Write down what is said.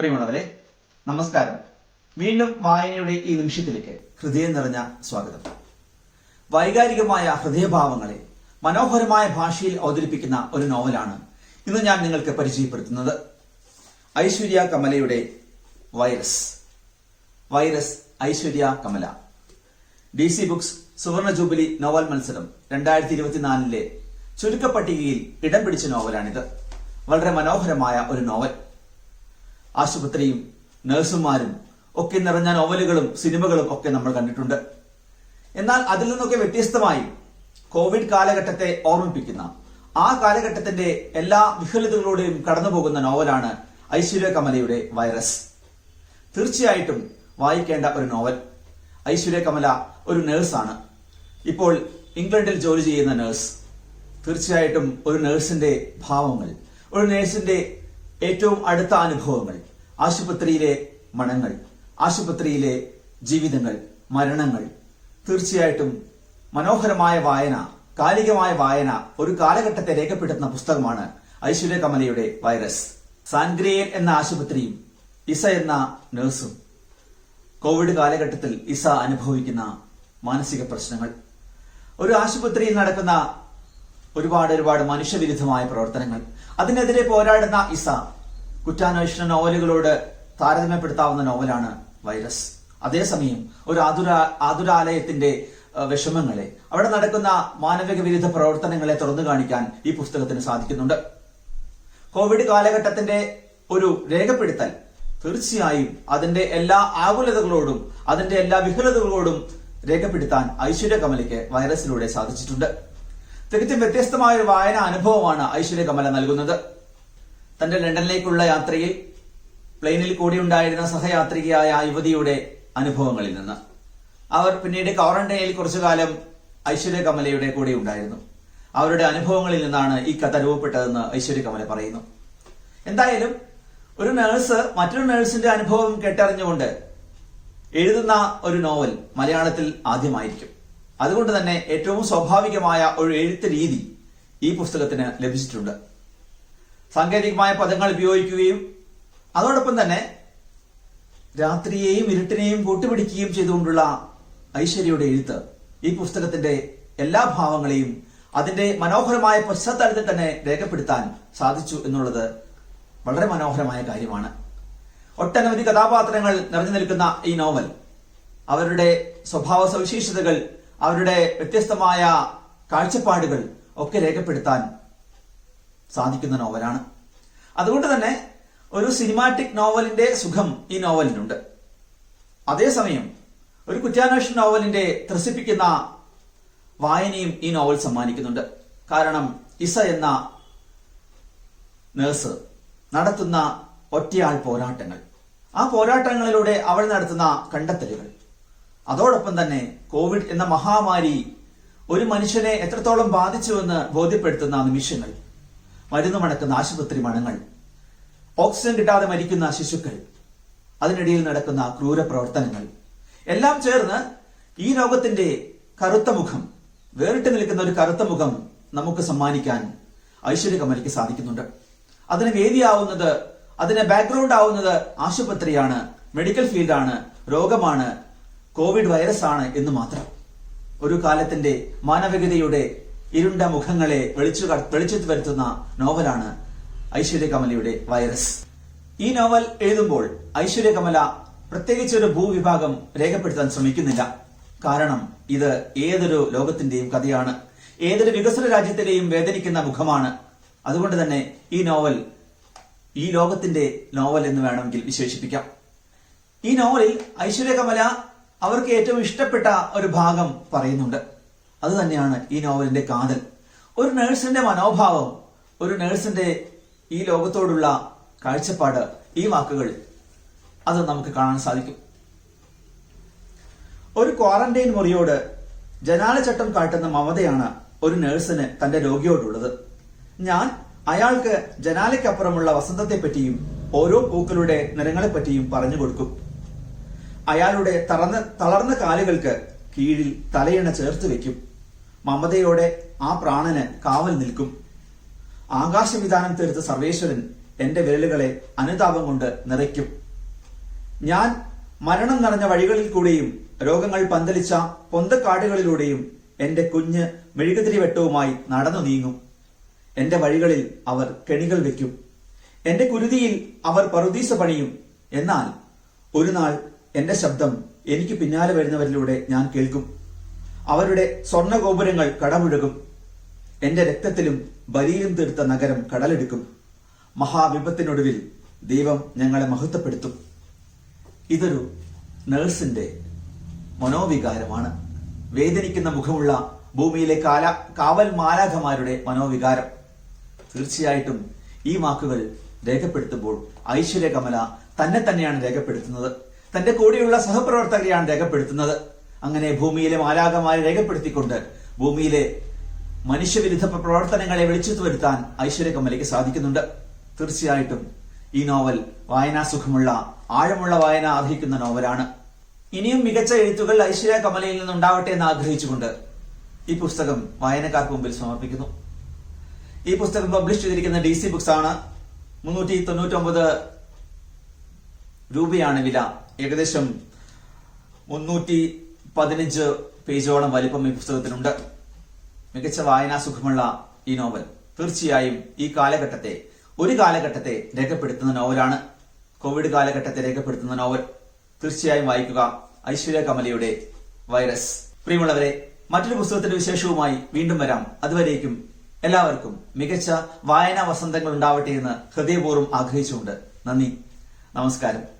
പ്രിയമുള്ളവരെ നമസ്കാരം. വീണ്ടും വായനയുടെ ഈ നിമിഷത്തിലേക്ക് ഹൃദയം നിറഞ്ഞ സ്വാഗതം. വൈകാരികമായ ഹൃദയഭാവങ്ങളെ മനോഹരമായ ഭാഷയിൽ അവതരിപ്പിക്കുന്ന ഒരു നോവലാണ് ഇന്ന് ഞാൻ നിങ്ങൾക്ക് പരിചയപ്പെടുത്തുന്നത്. Aishwarya കമലയുടെ virus. Virus Aishwarya Kamala. D C books സുവർണ ജൂബിലി നോവൽ മത്സരം രണ്ടായിരത്തി ഇരുപത്തിനാലിലെ ചുരുക്കപ്പട്ടികയിൽ ഇടം പിടിച്ച നോവലാണിത്. വളരെ മനോഹരമായ ഒരു നോവൽ. ആശുപത്രിയും നഴ്സുമാരും ഒക്കെ നിറഞ്ഞ നോവലുകളും സിനിമകളും ഒക്കെ നമ്മൾ കണ്ടിട്ടുണ്ട്. എന്നാൽ അതിൽ നിന്നൊക്കെ വ്യത്യസ്തമായി കോവിഡ് കാലഘട്ടത്തെ ഓർമ്മിപ്പിക്കുന്ന ആ കാലഘട്ടത്തിന്റെ എല്ലാ വിഹലിതകളോടെയും കടന്നുപോകുന്ന നോവലാണ് ഐശ്വര്യ കമലയുടെ വൈറസ്. തീർച്ചയായിട്ടും വായിക്കേണ്ട ഒരു നോവൽ. ഐശ്വര്യ കമല ഒരു നേഴ്സാണ്. ഇപ്പോൾ ഇംഗ്ലണ്ടിൽ ജോലി ചെയ്യുന്ന നേഴ്സ് തീർച്ചയായിട്ടും ഒരു നേഴ്സിന്റെ ഭാവങ്ങൾ ഒരു നേഴ്സിന്റെ ഏറ്റവും അടുത്ത അനുഭവങ്ങൾ ആശുപത്രിയിലെ മണങ്ങൾ ആശുപത്രിയിലെ ജീവിതങ്ങൾ മരണങ്ങൾ. തീർച്ചയായിട്ടും മനോഹരമായ വായന കാലികമായ വായന ഒരു കാലഘട്ടത്തെ രേഖപ്പെടുത്തുന്ന പുസ്തകമാണ് ഐശ്വര്യ കമലയുടെ വൈറസ്. സാൻഗ്രിയൽ എന്ന ആശുപത്രിയും ഇസ എന്ന നഴ്സും. കോവിഡ് കാലഘട്ടത്തിൽ ഇസ അനുഭവിക്കുന്ന മാനസിക പ്രശ്നങ്ങൾ. ഒരു ആശുപത്രിയിൽ നടക്കുന്ന ഒരുപാട് ഒരുപാട് മനുഷ്യവിരുദ്ധമായ പ്രവർത്തനങ്ങൾ. അതിനെതിരെ പോരാടുന്ന ഇസ കുറ്റാന്വേഷണ നോവലുകളോട് താരതമ്യപ്പെടുത്താവുന്ന നോവലാണ് വൈറസ്. അതേസമയം ഒരു ആതുര ആതുരാലയത്തിന്റെ വിഷമങ്ങളെ അവിടെ നടക്കുന്ന മാനവിക വിരുദ്ധ പ്രവർത്തനങ്ങളെ തുറന്നു കാണിക്കാൻ ഈ പുസ്തകത്തിന് സാധിക്കുന്നുണ്ട്. കോവിഡ് കാലഘട്ടത്തിന്റെ ഒരു രേഖപ്പെടുത്തൽ തീർച്ചയായും അതിന്റെ എല്ലാ ആകുലതകളോടും അതിന്റെ എല്ലാ വിഹുലതകളോടും രേഖപ്പെടുത്താൻ ഐശ്വര്യ കമലയ്ക്ക് വൈറസിലൂടെ സാധിച്ചിട്ടുണ്ട്. തികച്ചും വ്യത്യസ്തമായ ഒരു വായന അനുഭവമാണ് ഐശ്വര്യ കമല നൽകുന്നത്. തന്റെ ലണ്ടനിലേക്കുള്ള യാത്രയിൽ പ്ലെയിനിൽ കൂടി ഉണ്ടായിരുന്ന സഹയാത്രികയായ യുവതിയുടെ അനുഭവങ്ങളിൽ നിന്ന്. അവർ പിന്നീട് ക്വാറന്റൈനിൽ കുറച്ചു കാലം ഐശ്വര്യ കമലയുടെ കൂടെ ഉണ്ടായിരുന്നു. അവരുടെ അനുഭവങ്ങളിൽ നിന്നാണ് ഈ കഥ രൂപപ്പെട്ടതെന്ന് ഐശ്വര്യ കമല പറയുന്നു. എന്തായാലും ഒരു നേഴ്സ് മറ്റൊരു നേഴ്സിന്റെ അനുഭവം കേട്ടറിഞ്ഞുകൊണ്ട് എഴുതുന്ന ഒരു നോവൽ മലയാളത്തിൽ ആദ്യമായിരിക്കും. അതുകൊണ്ട് തന്നെ ഏറ്റവും സ്വാഭാവികമായ ഒരു എഴുത്ത് രീതി ഈ പുസ്തകത്തിന് ലഭിച്ചിട്ടുണ്ട്. സാങ്കേതികമായ പദങ്ങൾ ഉപയോഗിക്കുകയും അതോടൊപ്പം തന്നെ രാത്രിയെയും ഇരുട്ടിനെയും കൂട്ടുപിടിക്കുകയും ചെയ്തുകൊണ്ടുള്ള ഐശ്വര്യയുടെ എഴുത്ത് ഈ പുസ്തകത്തിന്റെ എല്ലാ ഭാവങ്ങളെയും അതിന്റെ മനോഹരമായ പശ്ചാത്തലത്തിൽ തന്നെ രേഖപ്പെടുത്താൻ സാധിച്ചു എന്നുള്ളത് വളരെ മനോഹരമായ കാര്യമാണ്. ഒട്ടനവധി കഥാപാത്രങ്ങൾ നിറഞ്ഞു നിൽക്കുന്ന ഈ നോവൽ അവരുടെ സ്വഭാവ സവിശേഷതകൾ അവരുടെ വ്യത്യസ്തമായ കാഴ്ചപ്പാടുകൾ ഒക്കെ രേഖപ്പെടുത്താൻ സാധിക്കുന്ന നോവലാണ്. അതുകൊണ്ട് തന്നെ ഒരു സിനിമാറ്റിക് നോവലിന്റെ സുഖം ഈ നോവലിനുണ്ട്. അതേസമയം ഒരു കുറ്റാന്വേഷണ നോവലിന്റെ ത്രസിപ്പിക്കുന്ന വായനയും ഈ നോവൽ സമ്മാനിക്കുന്നുണ്ട്. കാരണം ഇസ എന്ന നേഴ്സ് നടത്തുന്ന ഒറ്റയാൾ പോരാട്ടങ്ങൾ. ആ പോരാട്ടങ്ങളിലൂടെ അവൾ നടത്തുന്ന കണ്ടെത്തലുകൾ. അതോടൊപ്പം തന്നെ കോവിഡ് എന്ന മഹാമാരി ഒരു മനുഷ്യനെ എത്രത്തോളം ബാധിച്ചുവെന്ന് ബോധ്യപ്പെടുത്തുന്ന നിമിഷങ്ങൾ മരുന്ന് മണക്കുന്ന ആശുപത്രി മണങ്ങൾ ഓക്സിജൻ കിട്ടാതെ മരിക്കുന്ന ശിശുക്കൾ അതിനിടയിൽ നടക്കുന്ന ക്രൂര പ്രവർത്തനങ്ങൾ എല്ലാം ചേർന്ന് ഈ ലോകത്തിന്റെ കറുത്ത മുഖം വേറിട്ട് നിൽക്കുന്ന ഒരു കറുത്ത മുഖം നമുക്ക് സമ്മാനിക്കാൻ ഐശ്വര്യ കമലിക്ക് സാധിക്കുന്നുണ്ട്. അതിന് വേദിയാവുന്നത് അതിന് ബാക്ക്ഗ്രൗണ്ട് ആവുന്നത് ആശുപത്രിയാണ് മെഡിക്കൽ ഫീൽഡാണ് രോഗമാണ് കോവിഡ് വൈറസ് ആണ് എന്ന് മാത്രം. ഒരു കാലത്തിന്റെ മാനവികതയുടെ ഇരുണ്ട മുഖങ്ങളെ വെളിച്ചു വെളിച്ചത്ത് വരുത്തുന്ന നോവലാണ് ഐശ്വര്യ കമലയുടെ വൈറസ്. ഈ നോവൽ എഴുതുമ്പോൾ ഐശ്വര്യ കമല പ്രത്യേകിച്ച് ഒരു ഭൂവിഭാഗം രേഖപ്പെടുത്താൻ ശ്രമിക്കുന്നില്ല. കാരണം ഇത് ഏതൊരു ലോകത്തിന്റെയും കഥയാണ്. ഏതൊരു വികസന രാജ്യത്തിലെയും വേദനിക്കുന്ന മുഖമാണ്. അതുകൊണ്ട് തന്നെ ഈ നോവൽ ഈ ലോകത്തിന്റെ നോവൽ എന്ന് വേണമെങ്കിൽ വിശേഷിപ്പിക്കാം. ഈ നോവലിൽ ഐശ്വര്യ കമല അവർക്ക് ഏറ്റവും ഇഷ്ടപ്പെട്ട ഒരു ഭാഗം പറയുന്നുണ്ട്. അത് തന്നെയാണ് ഈ നോവലിന്റെ കാതൽ. ഒരു നേഴ്സിന്റെ മനോഭാവം ഒരു നേഴ്സിന്റെ ഈ ലോകത്തോടുള്ള കാഴ്ചപ്പാട് ഈ വാക്കുകൾ അത് നമുക്ക് കാണാൻ സാധിക്കും. ഒരു ക്വാറന്റൈൻ മുറിയോട് ജനാലചട്ടം കാട്ടുന്ന മമതയാണ് ഒരു നേഴ്സിന് തന്റെ രോഗിയോടുള്ളത്. ഞാൻ അയാൾക്ക് ജനാലയ്ക്കപ്പുറമുള്ള വസന്തത്തെപ്പറ്റിയും ഓരോ പൂക്കളുടെ നിറങ്ങളെപ്പറ്റിയും പറഞ്ഞു കൊടുക്കും. അയാളുടെ തളർന്ന തളർന്ന കാലുകൾക്ക് കീഴിൽ തലയണ ചേർത്ത് വെക്കും. മമതയോടെ ആ പ്രാണന് കാവൽ നിൽക്കും. ആകാശവിധാനം തീർത്ത സർവേശ്വരൻ എന്റെ വിരലുകളെ അനുതാപം കൊണ്ട് നിറയ്ക്കും. ഞാൻ മരണം നിറഞ്ഞ വഴികളിൽ കൂടെയും രോഗങ്ങൾ പന്തലിച്ച പൊന്തക്കാടുകളിലൂടെയും എന്റെ കുഞ്ഞ് മെഴുകുതിരി വെട്ടവുമായി നടന്നു നീങ്ങും. എന്റെ വഴികളിൽ അവർ കെണികൾ വെക്കും. എന്റെ കുരുതിയിൽ അവർ പറുദീസ പണിയും. എന്നാൽ ഒരു നാൾ എന്റെ ശബ്ദം എനിക്ക് പിന്നാലെ വരുന്നവരിലൂടെ ഞാൻ കേൾക്കും. അവരുടെ സ്വർണഗോപുരങ്ങൾ കടമുഴുകും. എന്റെ രക്തത്തിലും ബലിയിലും തീർത്ത നഗരം കടലെടുക്കും. മഹാവിപത്തിനൊടുവിൽ ദൈവം ഞങ്ങളെ മഹത്വപ്പെടുത്തും. ഇതൊരു നഴ്സിന്റെ മനോവികാരമാണ്. വേദനിക്കുന്ന മുഖമുള്ള ഭൂമിയിലെ കാല കാവൽ മാലാഖമാരുടെ മനോവികാരം. തീർച്ചയായിട്ടും ഈ വാക്കുകൾ രേഖപ്പെടുത്തുമ്പോൾ ഐശ്വര്യ കമല തന്നെ തന്നെയാണ് രേഖപ്പെടുത്തുന്നത്. തന്റെ കൂടെയുള്ള സഹപ്രവർത്തകരെയാണ് രേഖപ്പെടുത്തുന്നത്. അങ്ങനെ ഭൂമിയിലെ മാലാകമാരെ രേഖപ്പെടുത്തിക്കൊണ്ട് ഭൂമിയിലെ മനുഷ്യവിരുദ്ധ പ്രവർത്തനങ്ങളെ വെളിച്ചത്ത് വരുത്താൻ ഐശ്വര്യകമലയ്ക്ക് സാധിക്കുന്നുണ്ട്. തീർച്ചയായിട്ടും ഈ നോവൽ വായനാസുഖമുള്ള ആഴമുള്ള വായന ആഗ്രഹിക്കുന്ന നോവലാണ്. ഇനിയും മികച്ച എഴുത്തുകൾ ഐശ്വര്യ കമലയിൽ നിന്നുണ്ടാവട്ടെ എന്ന് ആഗ്രഹിച്ചുകൊണ്ട് ഈ പുസ്തകം വായനക്കാർക്ക് മുമ്പിൽ സമർപ്പിക്കുന്നു. ഈ പുസ്തകം പബ്ലിഷ് ചെയ്തിരിക്കുന്ന ഡി സി ബുക്സ് ആണ് മുന്നൂറ്റി തൊണ്ണൂറ്റൊമ്പത് രൂപയാണ് വില. ഏകദേശം മുന്നൂറ്റി പതിനഞ്ച് പേജോളം വലിപ്പം ഈ പുസ്തകത്തിനുണ്ട് മികച്ച വായനാസുഖമുള്ള ഈ നോവൽ തീർച്ചയായും ഈ കാലഘട്ടത്തെ ഒരു കാലഘട്ടത്തെ രേഖപ്പെടുത്തുന്ന നോവലാണ്. കോവിഡ് കാലഘട്ടത്തെ രേഖപ്പെടുത്തുന്ന നോവൽ തീർച്ചയായും വായിക്കുക. ഐശ്വര്യ കമലയുടെ വൈറസ്. പ്രിയമുള്ളവരെ മറ്റൊരു പുസ്തകത്തിന്റെ വിശേഷവുമായി വീണ്ടും വരാം. അതുവരേക്കും എല്ലാവർക്കും മികച്ച വായനാ വസന്തങ്ങൾ ഉണ്ടാവട്ടെ എന്ന് ഹൃദയപൂർവം ആഗ്രഹിച്ചുകൊണ്ട്. നന്ദി. നമസ്കാരം.